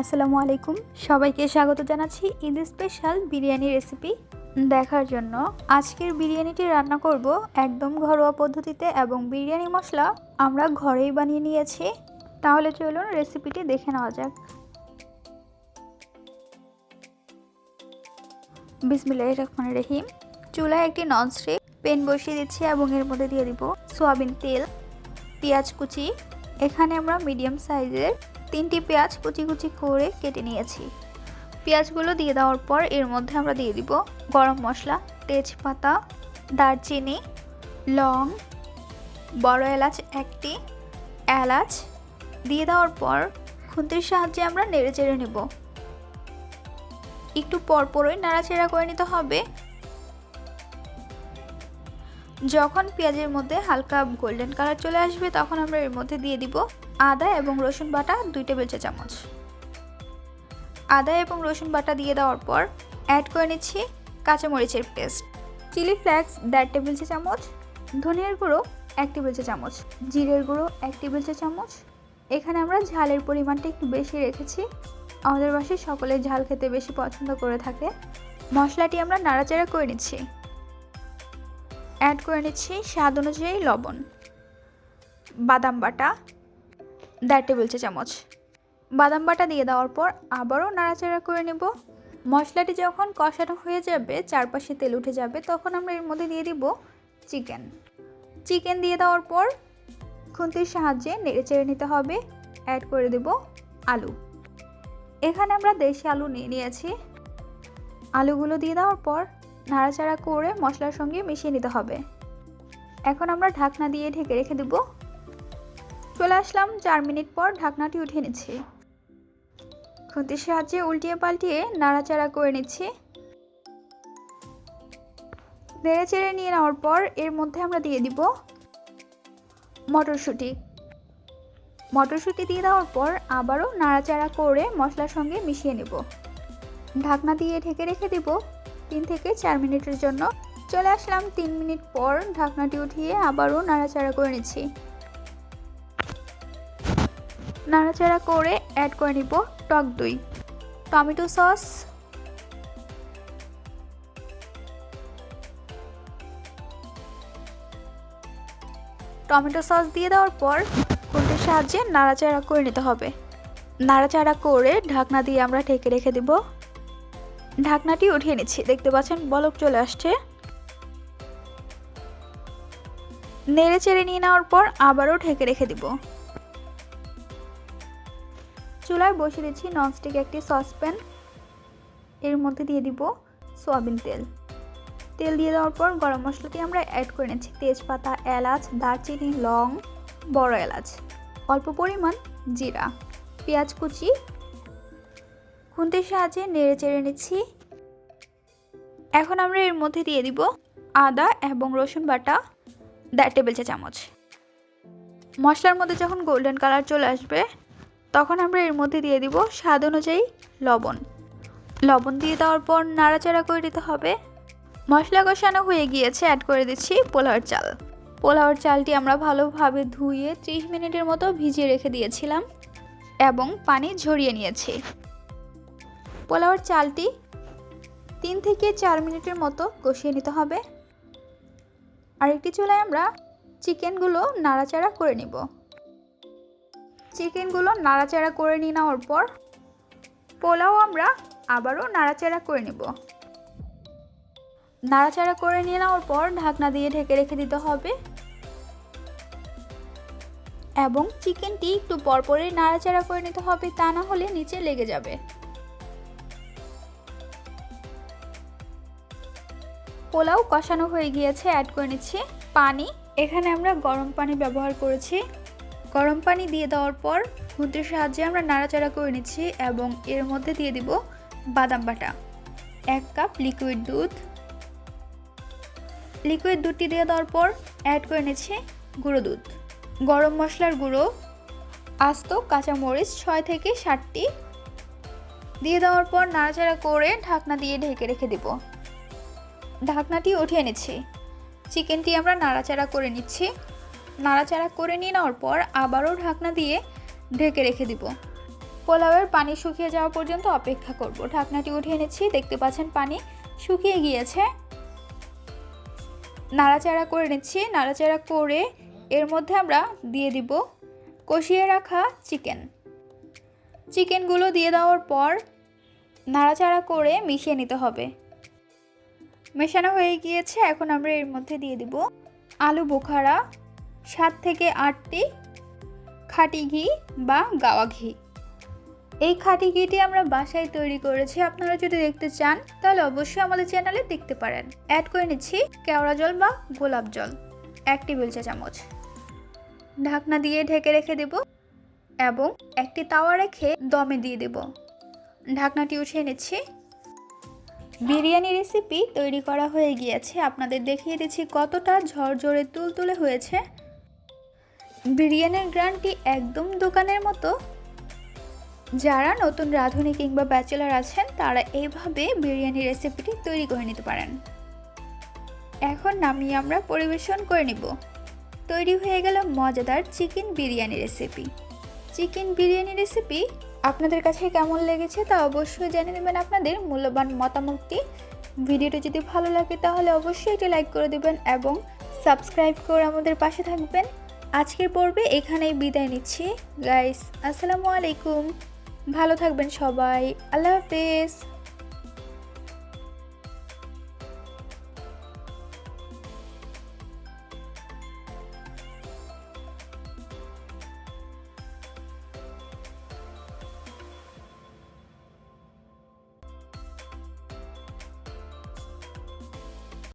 আসসালামু আলাইকুম। সবাইকে স্বাগত জানাচ্ছি ঈদ স্পেশাল বিরিয়ানি রেসিপি দেখার জন্য। আজকের বিরিয়ানিটি রান্না করব একদম ঘরোয়া পদ্ধতিতে এবং বিরিয়ানি মশলা আমরা ঘরেই বানিয়ে নিয়েছি। তাহলে চলুন রেসিপিটি দেখে নেওয়া যাক। বিসমিল্লাহ রহমান রহিম। চুলায় একটি ননস্টিক পেন বসিয়ে দিচ্ছি এবং এর মধ্যে দিয়ে দিব সোয়াবিন তেল, পেঁয়াজ কুচি। এখানে আমরা মিডিয়াম সাইজের তিনটি পেঁয়াজ কুচি কুচি করে কেটে নিয়েছি। পেঁয়াজগুলো দিয়ে দেওয়ার পর এর মধ্যে আমরা দিয়ে দিব গরম মশলা, তেজপাতা, দারচিনি, লং, বড় এলাচ একটি, এলাচ। দিয়ে দেওয়ার পর খুন্তির সাহায্যে আমরা নেড়ে চেড়ে নেব। একটু পরপরই নাড়াচাড়া করে নিতে হবে। যখন পেঁয়াজের মধ্যে হালকা গোল্ডেন কালার চলে আসবে, তখন আমরা এর মধ্যে দিয়ে দিব আদা এবং রসুন বাটা দুই টেবিল চা চামচ। আদা এবং রসুন বাটা দিয়ে দেওয়ার পর অ্যাড করে নিচ্ছি কাঁচামরিচের পেস্ট চিলি ফ্লেক্স দেড় টেবিল চা চামচ, ধনিয়ার গুঁড়ো এক টেবিল চা চামচ, জিরের গুঁড়ো এক টেবিল চা চামচ। এখানে আমরা ঝালের পরিমাণটা একটু বেশি রেখেছি। আমাদের বাসায় সকলে ঝাল খেতে বেশি পছন্দ করে থাকে। মশলাটি আমরা নাড়াচাড়া করে নিচ্ছি। অ্যাড করে নিচ্ছি স্বাদ অনুযায়ী লবণ, বাদাম বাটা, দেড় টেবিল চা চামচ। বাদাম বাটা দিয়ে দেওয়ার পর আবারও নাড়াচাড়া করে নেব। মশলাটি যখন কষানো হয়ে যাবে, চারপাশে তেল উঠে যাবে, তখন আমরা এর মধ্যে দিয়ে দিব চিকেন। চিকেন দিয়ে দেওয়ার পর খুন্তির সাহায্যে নেড়ে চেড়ে নিতে হবে। অ্যাড করে দেব আলু। এখানে আমরা দেশি আলু নিয়ে নিয়েছি। আলুগুলো দিয়ে দেওয়ার পর নাড়াচাড়া করে মশলার সঙ্গে মিশিয়ে নিতে হবে। এখন আমরা ঢাকনা দিয়ে ঢেকে রেখে দেব। চলে আসলাম চার মিনিট পর ঢাকনাটি উঠিয়ে নিচ্ছি। খুন্তির সাহায্যে উল্টিয়ে পাল্টিয়ে নাড়াচাড়া করে নিচ্ছি। নেড়ে চেড়ে নিয়ে নেওয়ার পর এর মধ্যে আমরা দিয়ে দিব মটরশুঁটি। মটরশুঁটি দিয়ে দেওয়ার পর আবারও নাড়াচাড়া করে মশলার সঙ্গে মিশিয়ে নেব। ঢাকনা দিয়ে ঢেকে রেখে দেব তিন থেকে চার মিনিটের জন্য। চলে আসলাম তিন মিনিট পর ঢাকনাটি উঠিয়ে আবারও নাড়াচাড়া করে নিচ্ছি। নাড়াচাড়া করে অ্যাড করে নিব টক দই, টমেটো সস। টমেটো সস দিয়ে দেওয়ার পর খুন্তির সাহায্যে নাড়াচাড়া করে নিতে হবে। নাড়াচাড়া করে ঢাকনা দিয়ে আমরা ঢেকে রেখে দেব। ঢাকনাটি উঠিয়ে নিচ্ছি। দেখতে পাচ্ছেন, বলক চলে আসছে। নেড়ে চেড়ে নিয়ে নেওয়ার পর আবারও ঢেকে রেখে দিব। চুলায় বসিয়ে দিচ্ছি ননস্টিক একটি সসপ্যান। এর মধ্যে দিয়ে দিব সয়াবিন তেল। তেল দিয়ে দেওয়ার পর গরম মশলাটি আমরা অ্যাড করে নিচ্ছি। তেজপাতা, এলাচ, দারচিনি, লং, বড় এলাচ। অল্প পরিমাণ জিরা, পেঁয়াজ কুচি খুন্তির সাহায্যে নেড়ে চেড়ে নিচ্ছি। এখন আমরা এর মধ্যে দিয়ে দিব আদা এবং রসুন বাটা দেড় টেবিল চা চামচ। মশলার মধ্যে যখন গোল্ডেন কালার চলে আসবে, তখন আমরা এর মধ্যে দিয়ে দিব স্বাদ অনুযায়ী লবণ। লবণ দিয়ে দেওয়ার পর নাড়াচাড়া করে দিতে হবে। মশলা কষানো হয়ে গিয়েছে অ্যাড করে দিচ্ছি পোলাওয়ার চাল। পোলাওয়ার চালটি আমরা ভালোভাবে ধুয়ে ত্রিশ মিনিটের মতো ভিজিয়ে রেখে দিয়েছিলাম এবং পানি ঝরিয়ে নিয়েছি। পোলাওয়ার চালটি তিন থেকে চার মিনিটের মতো কষিয়ে নিতে হবে। আরেকটি চুলায় আমরা চিকেনগুলো নাড়াচাড়া করে নিব। চিকেনগুলো নাড়াচাড়া করে নিয়ে নেওয়ার পর পোলাও আমরা আবারও নাড়াচাড়া করে নেব। নাড়াচাড়া করে নিয়ে নেওয়ার পর ঢাকনা দিয়ে ঢেকে রেখে দিতে হবে। এবং চিকেনটি একটু পরপরই নাড়াচাড়া করে নিতে হবে, তা না হলে নিচে লেগে যাবে। পোলাও কষানো হয়ে গিয়েছে অ্যাড করে নিচ্ছি পানি। এখানে আমরা গরম পানি ব্যবহার করেছি। গরম পানি দিয়ে দেওয়ার পর খুন্তির সাহায্যে আমরা নাড়াচাড়া করে নিচ্ছি এবং এর মধ্যে দিয়ে দিব বাদাম বাটা। এক কাপ লিকুইড দুধ। লিকুইড দুধটি দিয়ে দেওয়ার পর অ্যাড করে নিচ্ছি গুঁড়ো দুধ। গরম মশলার গুঁড়ো, আস্ত কাঁচামরিচ ছয় থেকে ষাটটি দিয়ে দেওয়ার পর নাড়াচাড়া করে ঢাকনা দিয়ে ঢেকে রেখে দেব। ঢাকনাটি উঠিয়ে নিচ্ছি চিকেনটি আমরা নাড়াচাড়া করে নিচ্ছি। নাড়াচাড়া করে নিয়ে নেওয়ার পর আবারও ঢাকনা দিয়ে ঢেকে রেখে দিব। পোলাওয়ের পানি শুকিয়ে যাওয়া পর্যন্ত অপেক্ষা করব। ঢাকনাটি উঠিয়ে নিচ্ছি দেখতে পাচ্ছেন পানি শুকিয়ে গিয়েছে। নাড়াচাড়া করে নিচ্ছি, নাড়াচাড়া করে এর মধ্যে আমরা দিয়ে দিব কষিয়ে রাখা চিকেন। চিকেনগুলো দিয়ে দেওয়ার পর নাড়াচাড়া করে মিশিয়ে নিতে হবে। মেশানো হয়ে গিয়েছে, এখন আমরা এর মধ্যে দিয়ে দিব আলু বোখারা, সাত থেকে আটটি খাটি ঘি বা গাওয়া ঘি। এই খাটি ঘিটি আমরা বাসায় তৈরি করেছি, আপনারা যদি দেখতে চান, তাহলে অবশ্যই আমাদের চ্যানেলে দেখতে পারেন। অ্যাড করে নিচ্ছি কেওড়া জল বা গোলাপ জল, এক টেবিল চা চামচ। ঢাকনা দিয়ে ঢেকে রেখে দেব এবং একটি তাওয়া রেখে দমে দিয়ে দেব। ঢাকনাটি উঠিয়ে নিচ্ছি। বিরিয়ানি রেসিপি তৈরি করা হয়ে গিয়েছে। আপনাদের দেখিয়ে দিচ্ছি কতটা ঝরঝরে তুলতুলে হয়েছে। বিরিয়ানির গ্রানটি একদম দোকানের মতো। যারা নতুন রাঁধুনি কিংবা ব্যাচেলার আছেন, তারা এইভাবে বিরিয়ানি রেসিপিটি তৈরি করে নিতে পারেন। এখন নামিয়ে আমরা পরিবেশন করে নিব। তৈরি হয়ে গেল মজাদার chicken biryani recipe. Chicken biryani recipe আপনাদের কাছে কেমন লেগেছে তা অবশ্যই জেনে নেবেন আপনাদের মূল্যবান মতামতটি। ভিডিওটি যদি ভালো লাগে তাহলে অবশ্যই এটি লাইক করে দেবেন এবং সাবস্ক্রাইব করে আমাদের পাশে থাকবেন। আজকের পর্বে এখানেই বিদায় নিচ্ছি। গাইস, আসসালামু আলাইকুম। ভালো থাকবেন সবাই। আল্লাহ হাফেজ।